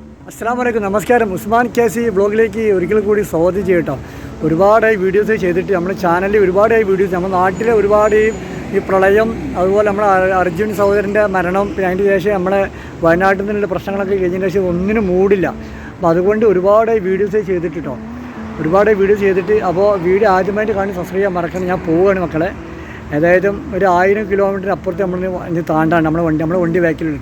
അസ്സാം നമസ്കാരം. Usman K C ബ്ലോഗിലേക്ക് ഒരിക്കൽ കൂടി സ്വാഗതം ചെയ്യട്ടോ. ഒരുപാടായി വീഡിയോസ് ചെയ്തിട്ട് നമ്മുടെ ചാനലിൽ ഒരുപാടായി വീഡിയോസ് നമ്മുടെ നാട്ടിലെ ഒരുപാട് ഈ- പ്രളയം അതുപോലെ നമ്മുടെ അർജുൻ സഹോദരന്റെ മരണം പിന്നെ അതിന്റെ ശേഷം നമ്മുടെ വയനാട്ടിൽ നിന്നുള്ള പ്രശ്നങ്ങളൊക്കെ കഴിഞ്ഞതിന് ശേഷം ഒന്നിനും മൂടില്ല. അപ്പോൾ അതുകൊണ്ട് ഒരുപാടായി വീഡിയോസ് ചെയ്തിട്ട് കേട്ടോ ഒരുപാട് വീഡിയോസ് ചെയ്തിട്ട് അപ്പോൾ വീഡിയോ ആദ്യമായിട്ട് കാണി സബ്സ്ക്രൈബ് ചെയ്യാൻ മറക്കണം ഞാൻ പോവുകയാണ് മക്കളെ. അതായത് ഒരു ആയിരം കിലോമീറ്റർ അപ്പുറത്ത് നമ്മൾ താണ്ടാണ്. നമ്മുടെ വണ്ടി നമ്മുടെ വണ്ടി ബാക്കിൽ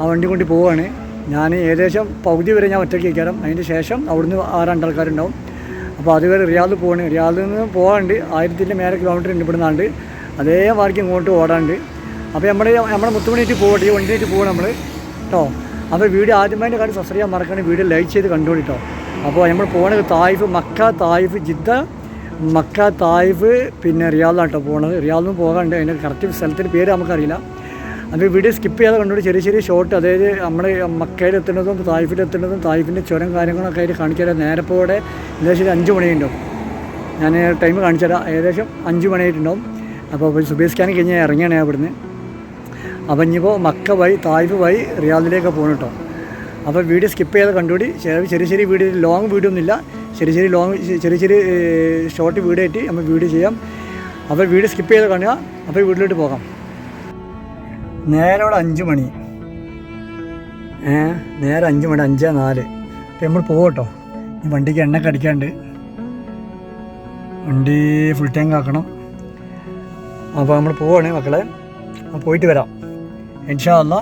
ആ വണ്ടി കൊണ്ട് പോവുകയാണ്. ഞാൻ ഏകദേശം പകുതി വരെ ഞാൻ ഒറ്റയ്ക്ക് കയറാം അതിന്റെ ശേഷം അവിടുന്ന് ആ രണ്ടാൾക്കാരുണ്ടാവും. അപ്പോൾ അതുവരെ റിയാദ് പോകണം റിയാദിൽ നിന്ന് പോകാണ്ട് ആയിരത്തിന്റെ മേലെ കിലോമീറ്റർ ഉണ്ട് ഇവിടുന്നാണ്ട്. അതേ മാർക്ക് ഇങ്ങോട്ട് ഓടാണ്ട്. അപ്പോൾ നമ്മുടെ നമ്മുടെ മുത്തുമണിയിട്ട് പോകട്ടെ ഈ വണ്ടിയിട്ട് പോകണം നമ്മൾ കേട്ടോ അപ്പോൾ വീഡിയോ ആദ്യമായിട്ട് കാര്യം സബ്സ്ക്രൈബ് ചെയ്യാൻ മറക്കണം വീഡിയോ ലൈക്ക് ചെയ്ത് കണ്ടോളി അപ്പോൾ നമ്മൾ പോകണത് Taif Mecca Taif Jeddah Mecca Taif പിന്നെ റിയാദാണ് കേട്ടോ പോകണത് റിയാദിൽ നിന്ന് പോകാണ്ട് അതിന്റെ കറക്റ്റ് സ്ഥലത്തിന്റെ പേര് നമുക്കറിയില്ല. അത് വീഡിയോ സ്കിപ്പ് ചെയ്യാതെ കണ്ടുകൊണ്ട് ചെറിയ ചെറിയ ഷോട്ട് അതായത് നമ്മുടെ മക്കയിൽ എത്തുന്നതും തായ്ഫിൽ എത്തുന്നതും തായ്ഫിന്റെ ചുരം കാര്യങ്ങളൊക്കെ ആയിട്ട് കാണിച്ചാൽ നേരെ പോടെ ഏകദേശം ഒരു അഞ്ച് മണിയുണ്ടാവും. ഞാൻ ടൈം കാണിച്ചുതരാം ഏകദേശം അഞ്ച് മണിയായിട്ടുണ്ടാവും. അപ്പോൾ സുബേസ് സ്കാനിങ് കഴിഞ്ഞ് ഇറങ്ങിയാണ് ഞാൻ ഇവിടുന്ന്. അപ്പം ഇനിയിപ്പോൾ മക്ക വഴി തായ്ഫ് വഴി റിയാദിലേക്ക് പോകണം കേട്ടോ. അപ്പോൾ വീഡിയോ സ്കിപ്പ് ചെയ്ത് കണ്ടുപിടി. ചെറിയ ചെറിയ വീഡിയോ ലോങ് വീഡിയോ ഒന്നുമില്ല ചെറിയ ചെറിയ ലോങ് ചെറിയ ചെറിയ ഷോർട്ട് വീഡിയോ ആയിട്ട് നമ്മൾ വീഡിയോ ചെയ്യാം. അപ്പോൾ വീഡിയോ സ്കിപ്പ് ചെയ്ത് കാണുക. അപ്പോൾ വീട്ടിലോട്ട് പോകാം. നേരെ അഞ്ച് മണി. ഏ നേരെ അഞ്ച് മണി അഞ്ച് നാല്. അപ്പം നമ്മൾ പോകട്ടോ ഈ വണ്ടിക്ക് എണ്ണ കടിക്കാണ്ട് വണ്ടി ഫുൾ ടാങ്ക് ആക്കണം. അപ്പോൾ നമ്മൾ പോവാണ് മക്കളെ. പോയിട്ട് വരാം. ഇൻഷാ അല്ല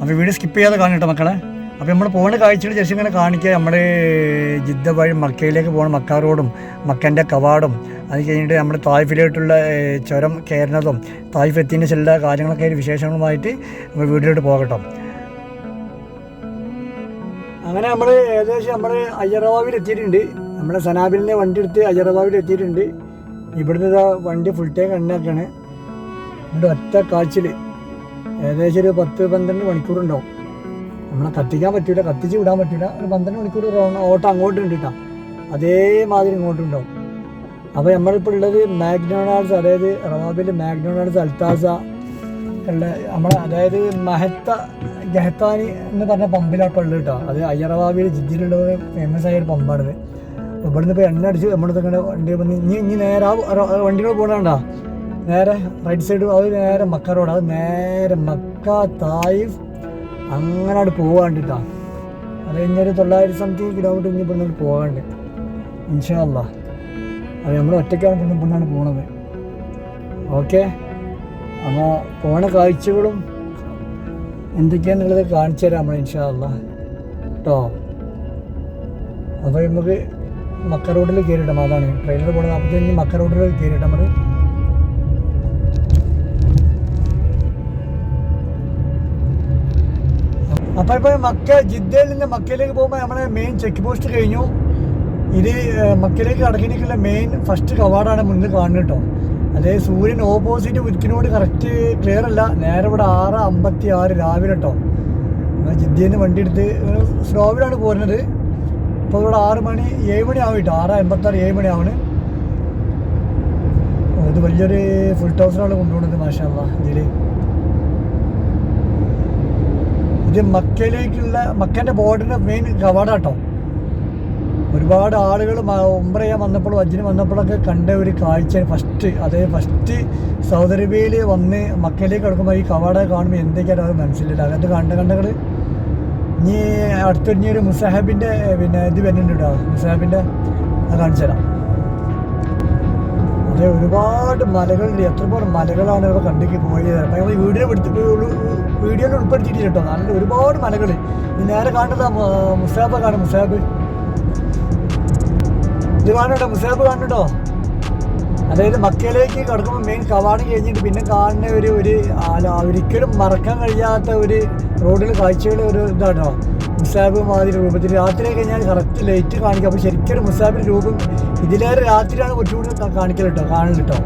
അപ്പോൾ വീഡിയോ സ്കിപ്പ് ചെയ്യാതെ കാണട്ടോ മക്കളെ. അപ്പോൾ നമ്മൾ പോകുന്ന കാഴ്ചകൾ ജസ്റ്റ് ഇങ്ങനെ കാണിക്കുക നമ്മൾ ജിദ്ദ വഴി മക്കയിലേക്ക് പോകണം മക്ക റോഡും മക്കന്റെ കവാടും അത് കഴിഞ്ഞിട്ട് നമ്മുടെ തായ്ഫിലോട്ടുള്ള ഏഹ്, ചുരം കയറുന്നതും തായ്ഫ് എത്തിന്റെ ചില കാര്യങ്ങളൊക്കെ ആയിട്ട് വിശേഷങ്ങളുമായിട്ട് നമ്മൾ വീട്ടിലോട്ട് പോകട്ടോ. അങ്ങനെ നമ്മൾ ഏകദേശം നമ്മൾ അയ്യറവാവിൽ എത്തിയിട്ടുണ്ട്. നമ്മുടെ സനാബിലിന്റെ വണ്ടി എടുത്ത് അയ്യറവാവിൽ എത്തിയിട്ടുണ്ട്. ഇവിടുന്ന് വണ്ടി ഫുൾ ടൈം കണ്ണാക്കാണ് ഇവിടെ ഒറ്റ കാച്ചിൽ ഏകദേശം ഒരു പത്ത് പന്ത്രണ്ട് മണിക്കൂർ ഉണ്ടാവും നമ്മളെ കത്തിക്കാൻ പറ്റൂല കത്തിച്ച് വിടാൻ പറ്റൂല. ഒരു പന്ത്രണ്ട് മണിക്കൂർ ഓട്ടം അങ്ങോട്ട് ഉണ്ട് കേട്ടോ. അതേമാതിരി ഇങ്ങോട്ടും ഉണ്ടാവും. അപ്പോൾ നമ്മളിപ്പോൾ ഉള്ളത് മാക്ഡൊണാൾഡ്സ് അതായത് റവാബിൽ മാക്ഡൊണാൾഡ്സ് അൽത്താസ ഉള്ള നമ്മളെ അതായത് മഹത്ത ഗഹത്താനി എന്ന് പറഞ്ഞ പമ്പിലാണ് ഇപ്പോൾ ഉള്ളത് കേട്ടോ. അത് അയ്യറവാബിയിൽ ജിദ്ദിലുള്ള ഫേമസ് ആയ ഒരു പമ്പാണിത്. ഇവിടുന്ന് ഇപ്പോൾ എണ്ണ അടിച്ച് നമ്മുടെ ഇങ്ങനെ വണ്ടി വന്ന് ഇനി ഇനി നേരെ ആ വണ്ടികൾ പോകണണ്ടാ നേരെ റൈറ്റ് സൈഡ് അത് നേരെ മക്ക റോഡ് അത് നേരെ മക്ക തായിഫ് അങ്ങനെ അവിടെ പോവാണ്ട് കേട്ടോ അത് കഴിഞ്ഞൊരു തൊള്ളായിരത്തി സംതിങ് കിലോമീറ്റർ ഇനി ഇവിടുന്ന് പോകാണ്ട് ഇൻഷാല്ല അത് നമ്മൾ ഒറ്റയ്ക്കാണ് പിന്നെ ഇവിടുന്നാണ് പോണത്. ഓക്കെ? അപ്പോൾ പോണ കാഴ്ചകളും എന്തൊക്കെയാണെന്നുള്ളത് കാണിച്ചു തരാം നമ്മൾ ഇൻഷാല്ല കേട്ടോ അപ്പോൾ നമുക്ക് മക്ക റോഡിൽ കയറിയിട്ടാം അതാണ്. ട്രെയിലർ പോണത് അപ്പോഴത്തേക്ക് മക്ക റോഡിൽ കയറിയിട്ടാൽ നമ്മൾ അപ്പോൾ ഇപ്പോൾ മക്ക ജിദ്ദയിൽ നിന്ന് മക്കയിലേക്ക് പോകുമ്പോൾ നമ്മളെ മെയിൻ ചെക്ക് പോസ്റ്റ് കഴിഞ്ഞു. ഇത് മക്കയിലേക്ക് കടക്കിലേക്കുള്ള മെയിൻ ഫസ്റ്റ് കവാടാണ് മുന്നിൽ കാണുന്നത് കേട്ടോ. അതായത് സൂര്യൻ ഓപ്പോസിറ്റ് ഉദിക്കിനോട് കറക്റ്റ് ക്ലിയർ അല്ല. നേരെ ഇവിടെ ആറ് അമ്പത്തി ആറ് രാവിലെ കേട്ടോ. ജിദ്ദയിൽ നിന്ന് വണ്ടി എടുത്ത് സ്ലോവിലാണ് പോരുന്നത്. ഇപ്പോൾ ഇവിടെ ആറ് മണി ഏഴ് മണി ആവും കേട്ടോ. ആറ് എൺപത്താറ് ഏഴ് മണി ആവണ് ഇത് വലിയൊരു ഫുൾ ടൗസറാണ് കൊണ്ടുപോകുന്നത് മാഷാ ഇതിൽ ഇത് മക്കയിലേക്കുള്ള മക്കന്റെ ബോർഡിന്റെ മെയിൻ കവാടാട്ടോ ഒരുപാട് ആളുകൾ ഉംറ വന്നപ്പോഴും അജിന് വന്നപ്പോഴൊക്കെ കണ്ട ഒരു കാഴ്ച ഫസ്റ്റ് അതേ ഫസ്റ്റ് സൗദി അറേബ്യയിൽ വന്ന് മക്കയിലേക്ക് കിടക്കുമ്പോൾ ഈ കവാട കാണുമ്പോൾ എന്തൊക്കെയാണ് അത് മനസ്സിലില്ല അകത്ത് കണ്ട കണ്ടകൾ ഇനി അടുത്ത ഇനി ഒരു മുസാഹബിന്റെ പിന്നെ ഇത് വരുന്നുണ്ട് കേട്ടോ മുസാഹബിന്റെ കാണിച്ചു തരാം അതെ ഒരുപാട് മലകളുണ്ട്. എത്രപോലെ മലകളാണ് ഇവിടെ കണ്ടിക്ക് പോയത്. അപ്പം ഞങ്ങൾ വീഡിയോ എടുത്തിട്ടുള്ളൂ വീഡിയോയിൽ ഉൾപ്പെടുത്തിയിട്ടില്ല കേട്ടോ. നല്ല ഒരുപാട് മലകൾ നേരെ കാണുന്നത് മുസാബ് കാണും മുസാബ്. ഇത് കാണട്ടോ മുസാബ് കാണട്ടോ അതായത് മക്കയിലേക്ക് കിടക്കുമ്പോൾ മെയിൻ കവാടം കഴിഞ്ഞിട്ട് പിന്നെ കാണുന്ന ഒരു ഒരു ഒരിക്കലും മറക്കാൻ കഴിയാത്ത ഒരു റോഡിൽ കാഴ്ചകൾ ഒരു ഇതാട്ടോ മുസാബ് മാതിരി രൂപത്തിൽ രാത്രി കഴിഞ്ഞാൽ കറക്റ്റ് ലൈറ്റ് കാണിക്കും. അപ്പോൾ ശരിക്കും മുസാബിന്റെ രൂപം ഇതിലേറെ രാത്രിയാണ് കുറച്ചുകൂടി കാണിക്കൽ കേട്ടോ കാണൽ കേട്ടോ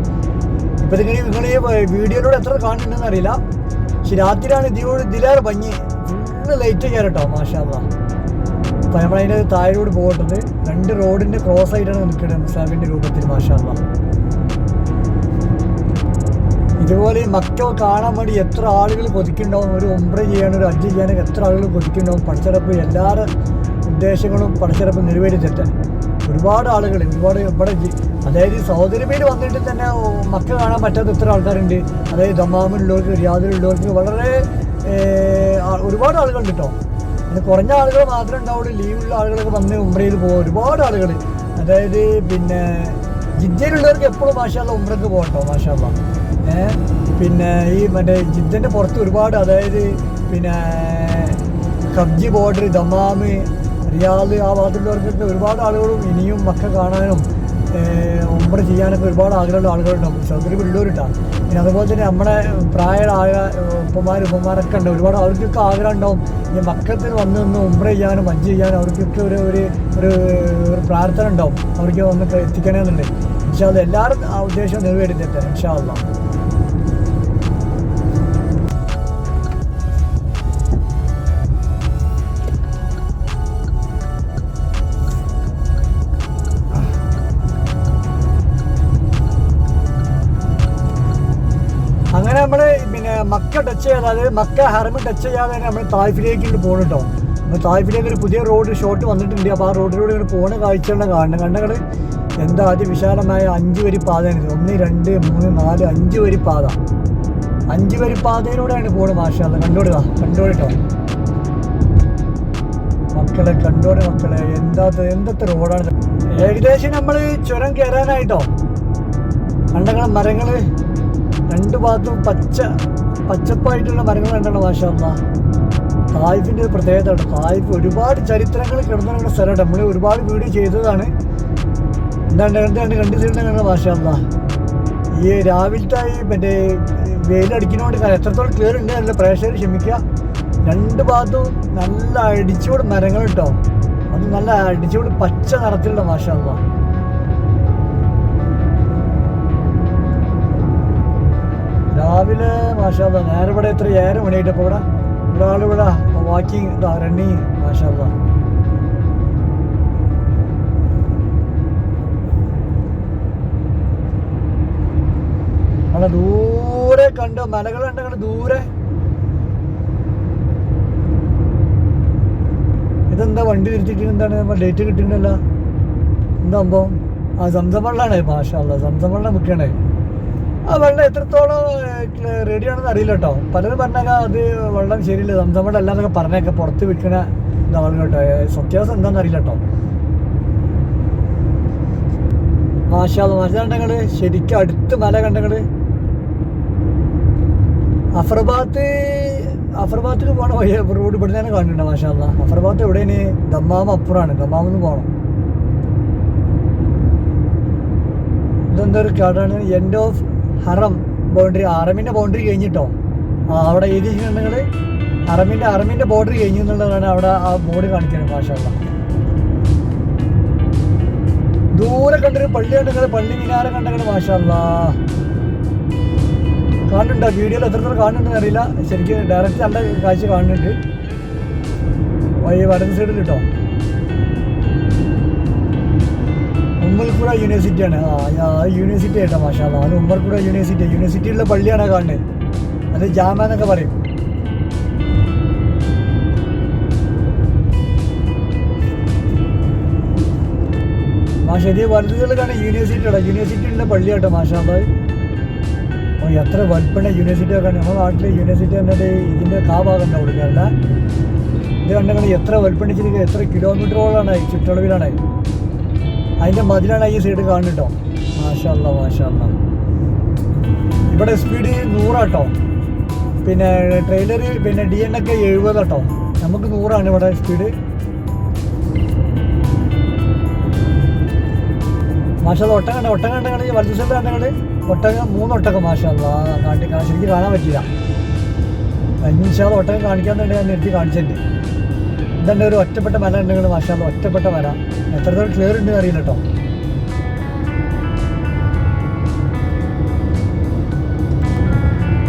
ഇപ്പം നിങ്ങൾ നിങ്ങൾ ഈ വീഡിയോയിലൂടെ എത്ര കാണുന്നുണ്ടെന്ന് അറിയില്ല. പക്ഷെ രാത്രിയാണ് ഇതിനോട് ഇതിലേറെ ഭംഗി. ഫുള്ള് ലൈറ്റ് ചെയ്യാൻ കേട്ടോ മാഷാല്ല അപ്പോൾ നമ്മളതിന്റെ താഴോട് പോകട്ടത് രണ്ട് റോഡിന്റെ ക്രോസ് ആയിട്ടാണ് നിൽക്കുന്നത് മുസാബിന്റെ രൂപത്തിൽ മാഷാല്ല ഇതുപോലെ ഈ മക്ക കാണാൻ വേണ്ടി എത്ര ആളുകൾ കൊതിക്കുന്നുണ്ടാവും ഒരു ഒമ്പ്ര ചെയ്യാൻ ഒരു അഞ്ച് ചെയ്യാനൊക്കെ എത്ര ആളുകൾ കൊതിക്കുന്നുണ്ടാവും. പടച്ചിറപ്പ് എല്ലാവരുടെ ഉദ്ദേശങ്ങളും പടച്ചിറപ്പ് നിറവേറ്റി ഒരുപാട് ആളുകൾ ഒരുപാട് ഇവിടെ അതായത് സൗദരിമയിൽ വന്നിട്ട് തന്നെ മക്ക കാണാൻ പറ്റാത്ത എത്ര ആൾക്കാരുണ്ട്. അതായത് ദമാമിലുള്ളവർക്ക് റിയാദിലുള്ളവർക്ക് വളരെ ഒരുപാട് ആളുകളുണ്ട് കേട്ടോ പിന്നെ കുറഞ്ഞ ആളുകൾ മാത്രമേ ഉണ്ടാവുള്ളൂ. ലീവുള്ള ആളുകളൊക്കെ വന്ന് ഉംറയിൽ പോകും ഒരുപാട് ആളുകൾ അതായത് പിന്നെ ജിദ്ദയിലുള്ളവർക്ക് എപ്പോഴും മാഷാല്ല ഉംറക്ക് പോകട്ടോ മാഷാല്ല ഏഹ് പിന്നെ ഈ മറ്റേ ജിദ്ദന്റെ പുറത്ത് ഒരുപാട് അതായത് പിന്നെ കബ്ജി ബോർഡർ ദമാമ് റിയാദ് ആ ഭാഗത്തുള്ളവർക്ക് ഒരുപാട് ആളുകളും ഇനിയും മക്ക കാണാനും ഉംറ ചെയ്യാനൊക്കെ ഒരുപാട് ആഗ്രഹമുള്ള ആളുകളുണ്ടാവും. ചൗധരി പിള്ളേരിട്ടാണ് പിന്നെ അതുപോലെ തന്നെ നമ്മുടെ പ്രായമുള്ള ആയ ഉപ്പമാർ ഉപ്പമാരൊക്കെ ഉണ്ട്. ഒരുപാട് അവർക്കൊക്കെ ആഗ്രഹം ഉണ്ടാവും. ഈ മക്കത്തിൽ വന്ന് നിന്ന് ഉംറ ചെയ്യാനും മജ്ജ് ചെയ്യാനും അവർക്കൊക്കെ ഒരു ഒരു ഒരു പ്രാർത്ഥന ഉണ്ടാവും. അവർക്ക് ഒന്ന് എത്തിക്കണമെന്നുണ്ട് പക്ഷേ അത് എല്ലാവരും ആ ഉദ്ദേശം നിറവേറ്റി ഇൻഷാ അള്ളാഹ് മക്ക ടച്ച് ചെയ്യാതെ മക്ക ഹറമ് ടച്ച് ചെയ്യാതെ തന്നെ നമ്മൾ തായ്ഫിലേക്ക് പോകണം കേട്ടോ അപ്പോൾ തായ്ഫിലേക്ക് ഒരു പുതിയ റോഡ് ഷോട്ട് വന്നിട്ടുണ്ട്. അപ്പോൾ ആ റോഡിലൂടെ ഇങ്ങനെ പോകുന്ന കാഴ്ചകളുടെ കാണണം കണ്ണകൾ എന്താ അതിവിശാലമായ അഞ്ച് വരി പാതയാണ് ഒന്ന് രണ്ട് മൂന്ന് നാല് അഞ്ച് വരി പാത. അഞ്ച് വരി പാതയിലൂടെയാണ് പോകുന്നത് മാഷാല്ല കണ്ടോടുക. കണ്ടോടിട്ടോ മക്കളെ കണ്ടോടെ മക്കളെ. എന്താ എന്തത്തെ റോഡാണ് ഏകദേശം നമ്മൾ ചുരം കയറാനായിട്ടോ കണ്ടങ്ങളെ മരങ്ങൾ രണ്ട് ഭാഗത്തും പച്ച പച്ചപ്പായിട്ടുള്ള മരങ്ങൾ കണ്ടാണ് മാഷാല്ല തായ്ഫിന്റെ ഒരു പ്രത്യേകത ഉണ്ട് തായ്ഫ് ഒരുപാട് ചരിത്രങ്ങൾ കിടന്നിട്ടുള്ള സ്ഥലമാണ് നമ്മൾ ഒരുപാട് വീഡിയോ ചെയ്തതാണ്. എന്താണ്ട് രണ്ട് രണ്ട് സൈഡിൽ കണ്ട അമ്മ ഈ രാവിലത്തെ ഈ മറ്റേ വെയിലടിക്കുന്നതുകൊണ്ട് എത്രത്തോളം ക്ലിയർ ഉണ്ട് നല്ല പ്രേക്ഷകർ ക്ഷമിക്കുക. രണ്ട് ഭാഗത്തും നല്ല അടിച്ചുകൂടെ മരങ്ങൾ കേട്ടോ. അത് നല്ല അടിച്ചുകൂട് പച്ച നിറത്തിലുള്ള മാഷാല്ല രാവിലെ മാഷാല്ല ഞാനിവിടെ എത്ര ഏഴര മണിയായിട്ടപ്പോൾ ഇവിടെ ഒരാളിവിടെ വാക്കിങ് ഇതാ റണ്ണിങ് മാഷാല്ല അവിടെ ദൂരെ കണ്ടു മലകൾ കണ്ട ദൂരെ. ഇതെന്താ വണ്ടി തിരിച്ചിട്ട് എന്താണ്? ഡേറ്റ് കിട്ടിയിട്ടുണ്ടല്ലോ എന്താ സംഭവം? ആ സംസം വെള്ളമാണ് മാഷാല്ല സംസം വെള്ളം മുഖ്യമാണ് ആ വെള്ളം എത്രത്തോളം റെഡി ആണെന്ന് അറിയില്ല കേട്ടോ. പലരും പറഞ്ഞാൽ അത് വെള്ളം ശരിയില്ല സംസം വെള്ളം അല്ലാന്നൊക്കെ പറഞ്ഞേക്കാം പുറത്ത് വിൽക്കണ ഇതാണ് കേട്ടോ. സത്യാവസ്ഥ എന്താണെന്ന് അറിയില്ല കേട്ടോ. മാഷാദ് മാഷ കണ്ടങ്ങൾ ശരിക്കും അടുത്ത് മല കണ്ടങ്ങൾ. അഫർബാത്ത് അഫർബാത്തിൽ പോകണ റോഡ് ഇവിടെ തന്നെ കാണുന്നുണ്ട് മാഷാല്ല അഫർബാത്ത് എവിടെയാണ്? ദമ്മാമ അപ്പുറമാണ് ദമ്മാമെന്ന് പോകണം ഇതെന്തൊരു കാടാണ്? എൻഡ് ഓഫ് ഹറം ബൗണ്ടറി ഹറമിന്റെ ബൗണ്ടറി കഴിഞ്ഞിട്ടോ? അവിടെ എഴുതി വെച്ചിട്ടുണ്ടെങ്കിൽ ഹറമിന്റെ ഹറമിന്റെ ബോർഡർ കഴിഞ്ഞു എന്നുള്ളതാണ് അവിടെ ആ ബോർഡ് കാണിക്കുന്നത് മാഷാല്ല ദൂരെ കണ്ടൊരു പള്ളി കണ്ടെങ്കിൽ പള്ളി മിനാരം കണ്ടെങ്കിൽ മാഷാല്ല കാണുന്നുണ്ടോ? വീഡിയോയിൽ എത്രത്തോളം കാണുന്നുണ്ടെന്ന് അറിയില്ല. ശരിക്കും ഡയറക്റ്റ് നല്ല കാഴ്ച കാണുന്നുണ്ട്. വഴി വടം സൈഡിൽ കേട്ടോ ഉമ്മൽക്കുട യൂണിവേഴ്സിറ്റിയാണ് ആ യൂണിവേഴ്സിറ്റി ആയിട്ട് മാഷാ. അത് ഉമ്മർപ്പുഴ യൂണിവേഴ്സിറ്റി യൂണിവേഴ്സിറ്റിയിലുള്ള പള്ളിയാണ് കാണുന്നത് അത് ജാമ എന്നൊക്കെ പറയും. മാഷ ഇത് വലുതുകൾ കാണാൻ യൂണിവേഴ്സിറ്റിയുടെ യൂണിവേഴ്സിറ്റിയിലുള്ള പള്ളിയാട്ടോ മാഷാ അല്ലാ. ഓ എത്ര വലുപ്പണ യൂണിവേഴ്സിറ്റി ഒക്കെ നമ്മുടെ നാട്ടിലെ യൂണിവേഴ്സിറ്റി എന്നത് ഇതിന്റെ കാ ഭാഗം ഉണ്ടാവുള്ളൂ അല്ല ഇത് കണ്ടെങ്കിൽ എത്ര വലുപ്പണിച്ചിരിക്കുക എത്ര കിലോമീറ്ററോളാണ് ചുറ്റളവിലാണ്? അതിന്റെ മതിലാണ് ഈ സൈഡ് കാണുന്നുട്ടോ മാഷാ മാഷല്ല ഇവിടെ സ്പീഡ് നൂറാട്ടോ പിന്നെ ട്രെയിലർ പിന്നെ ഡി എൻ ഒക്കെ എഴുപതാട്ടോ നമുക്ക് നൂറാണ് ഇവിടെ സ്പീഡ് മാഷാ ഒട്ടകം കണ്ട ഒട്ടകം കണ്ടെങ്കിൽ വലതു സൈഡ് കണ്ടെങ്കിൽ ഒട്ടകം മൂന്ന് ഒട്ടകം മാഷല്ല. ശരിക്കും കാണാൻ പറ്റില്ല. അഞ്ചാറ് ഒട്ടകം കാണിക്കാൻ വേണ്ടി ഞാൻ നിർത്തി കാണിച്ചിട്ടുണ്ട്. ഇതന്നെ ഒരു ഒറ്റപ്പെട്ട മല ഉണ്ടെങ്കിൽ മാഷാല്ല ഒറ്റപ്പെട്ട മല. എത്രത്തോളം ക്ലിയർ ഉണ്ട് അറിയില്ല കേട്ടോ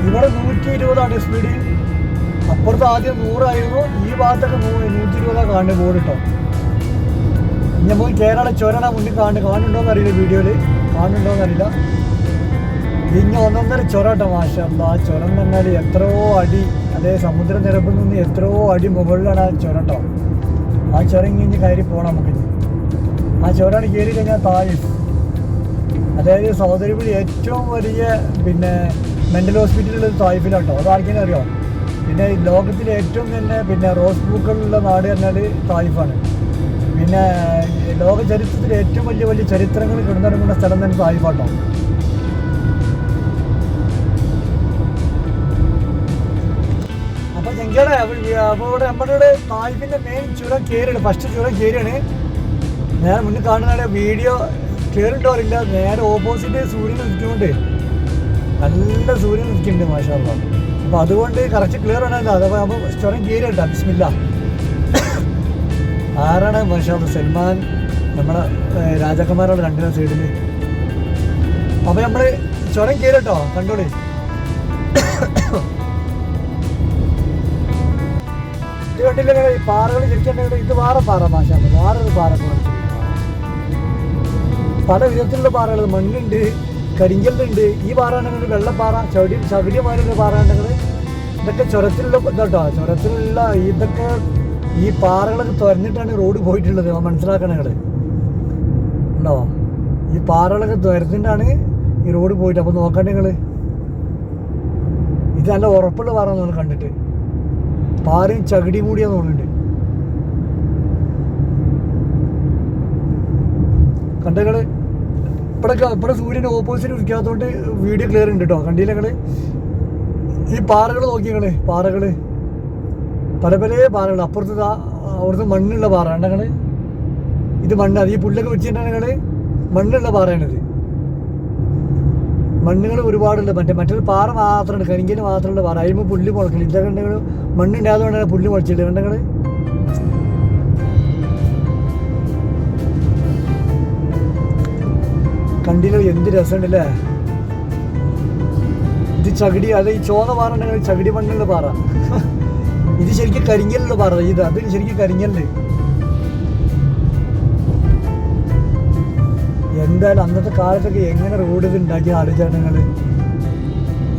ഇവിടെ നൂറ്റി ഇരുപതാണ് സ്പീഡ് അപ്പുറത്ത് ആദ്യം നൂറായിരുന്നു. ഈ ഭാഗത്തൊക്കെ നൂറ്റി ഇരുപതാണ് കാണുന്നത് ബോർഡ് കേട്ടോ ഇനി പോയി കേരള ചുരണ മുന്നിൽ കാണുന്നു കാണുന്നുണ്ടോ അറിയില്ല വീഡിയോയിൽ കാണുന്നുണ്ടോ അറിയില്ല. ഇങ്ങ ഒന്നൊന്നര ചുരട്ടോ മാഷല്ല ആ ചുരം എന്ന് പറഞ്ഞാൽ എത്രയോ അടി അതേ സമുദ്രനിരപ്പിൽ നിന്ന് എത്രയോ അടി മുകളിലാണ് ആ ചുരട്ടോ ആ ചുരം ഇങ്ങനെ കയറി പോകണം നമുക്ക് ആ ചുരാണ് കയറി കഴിഞ്ഞാൽ താഴെ അതായത് സൗദരിപ്പിൽ ഏറ്റവും വലിയ പിന്നെ മെന്റൽ ഹോസ്പിറ്റലുള്ളത് തായ്ഫിലാട്ടോ അത് ആർക്കെങ്കിലും അറിയാം? പിന്നെ ലോകത്തിലെ ഏറ്റവും തന്നെ പിന്നെ റോസ് പൂക്കളുള്ള നാട് പറഞ്ഞാൽ തായ്ഫാണ്. പിന്നെ ലോക ചരിത്രത്തിലെ ഏറ്റവും വലിയ വലിയ ചരിത്രങ്ങൾ കിടന്നിറങ്ങുന്ന സ്ഥലം തന്നെ തായ്ഫാട്ടോ അപ്പൊ ഇവിടെ മുന്നിൽ കാണുന്ന വീഡിയോ കയറിട്ടോ അറിയില്ല നേരെ ഓപ്പോസിറ്റ് സൂര്യൻ നിൽക്കുന്നുണ്ട് നല്ല സൂര്യൻ നിൽക്കുന്നുണ്ട് മാഷാള്ള അപ്പൊ അതുകൊണ്ട് കറക്റ്റ് ക്ലിയർ ആണല്ലോ. അഥവാ അപ്പൊ ചുരം കയറിയിട്ടാ. ബിസ്മില്ല. ആരാണ് മാഷാള്ള സൽമാൻ നമ്മളെ രാജാക്കന്മാരോട് രണ്ടു രണ്ടിനും സൈഡിൽ അപ്പൊ നമ്മൾ ചുരം കയറിട്ടോ കണ്ടോളി. ഇത് കണ്ടില്ല ഈ പാറകൾ ശരിക്കും ഇത് വേറെ പാറ ഭാഷ വേറൊരു പാറ പോലെ. വിധത്തിലുള്ള പാറകൾ മണ്ണുണ്ട് കരിങ്കല്ലുണ്ട്. ഈ പാറ ഉണ്ടെങ്കിൽ വെള്ളപ്പാറ ചവിടി ചവിടിയമാരുള്ള പാറ ഉണ്ടെങ്കിൽ ഇതൊക്കെ ചുരത്തിലുള്ള ഇതാട്ടോ ചുരത്തിലുള്ള ഇതൊക്കെ ഈ പാറകളൊക്കെ തുരന്നിട്ടാണ് റോഡ് പോയിട്ടുള്ളത്. മനസ്സിലാക്കണം നിങ്ങൾ ഉണ്ടോ? ഈ പാറകളൊക്കെ തുരന്നിട്ടാണ് ഈ റോഡ് പോയിട്ട്. അപ്പോൾ നോക്കണ്ട ഇത് നല്ല ഉറപ്പുള്ള പാറ നമ്മൾ കണ്ടിട്ട്. പാറയും ചകിടി മൂടിയാന്ന് തോന്നുന്നുണ്ട്. കണ്ടങ്ങൾ ഇവിടെ ഇവിടെ സൂര്യന്റെ ഓപ്പോസിറ്റ് ഇരിക്കാത്തതുകൊണ്ട് വീഡിയോ ക്ലിയർ ഉണ്ട് കേട്ടോ കണ്ടില്ല ഈ പാറകൾ നോക്കിയങ്ങൾ പാറകൾ. പല പല പാറകൾ അപ്പുറത്ത് അവിടുത്തെ മണ്ണുള്ള പാറ. കണ്ടങ്ങൾ ഇത് മണ്ണ് അത് ഈ പുല്ലൊക്കെ വെച്ചിട്ടാണ് ഞങ്ങൾ മണ്ണുള്ള പാറയാണിത്. മണ്ണുകൾ ഒരുപാടുണ്ട്. മറ്റേ മറ്റൊരു പാറ മാത്രമുണ്ട്. കരിങ്കൽ മാത്രമുള്ള പാറ. അതിന് പുല്ല് മുളക്കില്ല ഇതൊക്കെ ഉണ്ടെങ്കിൽ മണ്ണുണ്ടായതുകൊണ്ടാണ് പുല്ല് മുളച്ചിട്ട്. കണ്ടങ്ങൾ കണ്ടില്ലോ? എന്ത് രസമുണ്ടല്ലേ? ഇത് ചകിടി അത് ഈ ചോന്ന പാറ ഉണ്ടെങ്കിൽ ചകിടി മണ്ണുള്ള പാറ. ഇത് ശരിക്കും കരിങ്കലുള്ള പാറ. ഇത് അത് ശരിക്കും കരിങ്കല്ല്. എന്തായാലും അന്നത്തെ കാലത്തൊക്കെ എങ്ങനെ റോഡ് ഇത് ഉണ്ടാക്കിയ ആലോചനങ്ങൾ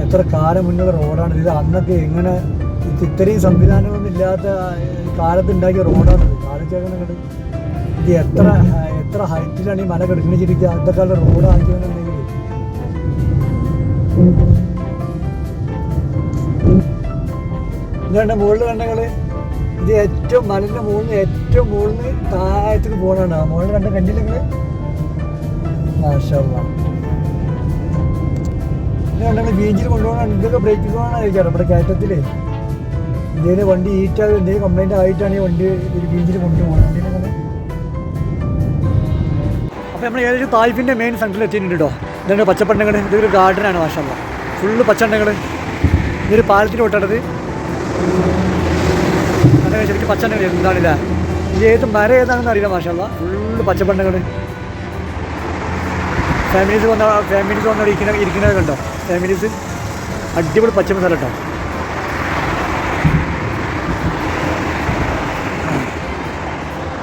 എത്ര കാലം മുന്നുള്ള റോഡാണ് ഇത് അന്നൊക്കെ എങ്ങനെ ഇത് ഇത്രയും സംവിധാനമൊന്നും ഇല്ലാത്ത കാലത്ത് ഉണ്ടാക്കിയ റോഡാണ് ആലോചനകൾ ഇത് എത്ര എത്ര ഹൈറ്റിലാണ് ഈ മല കിടക്കണിച്ചിരിക്കുക അന്നത്തെ കാലം റോഡ് ആക്കിയെന്നുണ്ടെങ്കിൽ ഇതാണ് മുകളിൽ കണ്ടങ്ങൾ. ഇത് ഏറ്റവും മലന്റെ മുകളിൽ ഏറ്റവും മുകളിൽ താഴത്തേക്ക് പോകണതാണ് മുകളിൽ കണ്ട കണ്ടില്ലെങ്കിൽ ഇത് ബീച്ചിൽ കൊണ്ടുപോകണം എന്തൊക്കെ ബ്രേക്ക് പോകാനായിരിക്കാം ഇവിടെ കയറ്റത്തിൽ. എന്തെങ്കിലും വണ്ടി ഈറ്റാതെ എന്തെങ്കിലും കംപ്ലൈന്റ് ആയിട്ടാണ് ഈ വണ്ടി ഒരു ബീച്ചിൽ കൊണ്ടുപോകണം അപ്പോൾ നമ്മൾ ഏതൊരു തായ്ഫിന്റെ മെയിൻ സെന്ററിൽ എത്തിയിട്ടുണ്ട് കേട്ടോ ഇതുണ്ട് പച്ചപ്പണ്ടങ്ങൾ ഇതൊരു ഗാർഡനാണ് മാഷല്ല ഫുള്ള് പച്ചണ്ടങ്ങൾ ഇതൊരു പാലത്തിന് വിട്ടത് ശരിക്കും പച്ചണ്ടങ്ങൾ എന്താണില്ല ഇത് ഏത് മരം ഏതാണെന്ന് അറിയില്ല മാഷല്ല ഫുള്ള് പച്ചപ്പണ്ടങ്ങൾ ഫാമിലീസ് വന്ന ഫാമിലീസ് വന്ന ഇരിക്കുന്ന ഇരിക്കുന്നത് കണ്ടോ ഫാമിലീസ് അടിപൊളി പച്ച മസാല കേട്ടോ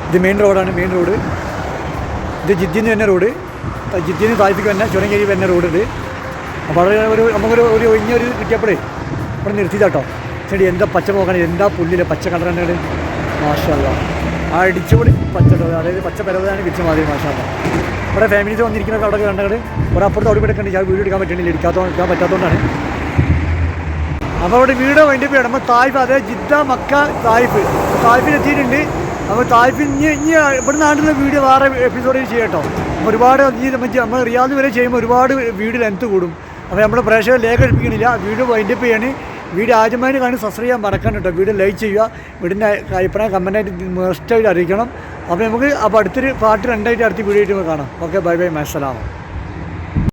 ഇത് മെയിൻ റോഡാണ് മെയിൻ റോഡ് ഇത് ജിദ്ദിന്ന് തന്നെ റോഡ് ജിദ്ദിന്ന് താഴ്ത്തിക്ക് തന്നെ ചുരങ്കേരി റോഡ് ഉണ്ട് അപ്പോൾ അവിടെ ഒരു നമുക്കൊരു ഒരു ഒഴിഞ്ഞൊരു കിട്ടിയപ്പോഴേ ഇവിടെ നിർത്തിയതാട്ടോ. ചെടി എന്താ പച്ച നോക്കണം എന്താ പുല്ലില്ല പച്ച തന്നെ മാഷല്ല ആ അടിച്ചുപൊളി പച്ച അതായത് പച്ച പരവതാണ് കിച്ച മാതിരി മാഷല്ല ഇവിടെ ഫാമിലീസ് വന്നിരിക്കുന്ന അവിടെ കണ്ടത് ഒരു അപ്പുറത്ത് അവിടെ എടുക്കണ്ട ഞാൻ വീഡിയോ എടുക്കാൻ പറ്റുന്നില്ല. എടുക്കാത്തോ എടുക്കാൻ പറ്റാത്തതുകൊണ്ടാണ് അപ്പോൾ അവിടെ വീട് വേണ്ടി പോയി. നമ്മൾ തായ്ഫ് അതായത് ജിദ്ദ മക്ക തായ്ഫ്. തായ്ഫിൽ എത്തിയിട്ടുണ്ട്. അപ്പോൾ തായ്ഫിൽ ഇനി ഇനി ഇവിടെ നാട്ടിലെ വീഡിയോ വേറെ എപ്പിസോഡിൽ ചെയ്യട്ടോ ഒരുപാട് ഈ നമ്മൾ റിയാദ് വരെ ചെയ്യുമ്പോൾ ഒരുപാട് വീട് ലെങ്ത്ത് കൂടും. അപ്പോൾ നമ്മുടെ പ്രേക്ഷകർ ലേഖ എടുപ്പിക്കണില്ല. വീട് വൈൻഡപ്പ് ചെയ്യാണ്. വീഡിയോ ആദ്യമായിട്ട് കാണി സബ്സ്ക്രൈബ് ചെയ്യാൻ മറക്കാൻ കേട്ടോ വീഡിയോ ലൈക്ക് ചെയ്യുക വീടിന്റെ അഭിപ്രായം കമന്റായിട്ട് മസ്റ്റായിട്ട് അറിയിക്കണം. അപ്പോൾ നമുക്ക് അപ്പോൾ അടുത്തൊരു പാട്ട് രണ്ടായിട്ട് അടുത്ത വീഡിയോ കാണാം. Okay bye bye മസ്സലാമോ